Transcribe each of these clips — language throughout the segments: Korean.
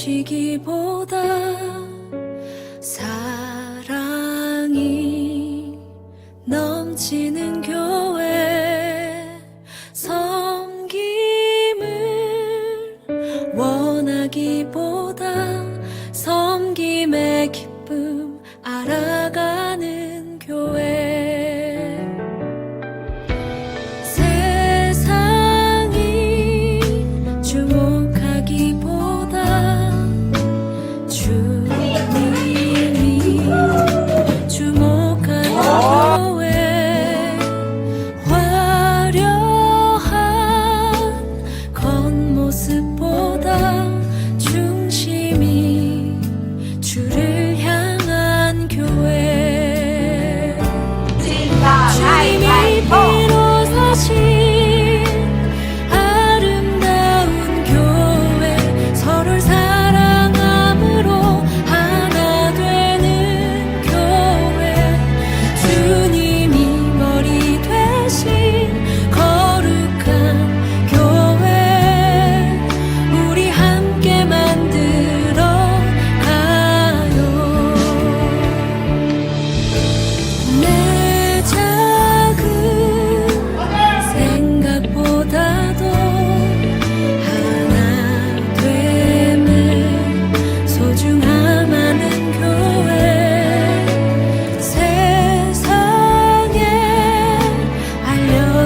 지기보다 사랑이 넘치는 교회 섬김을 원하기보다 섬김에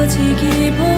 이루어지기 보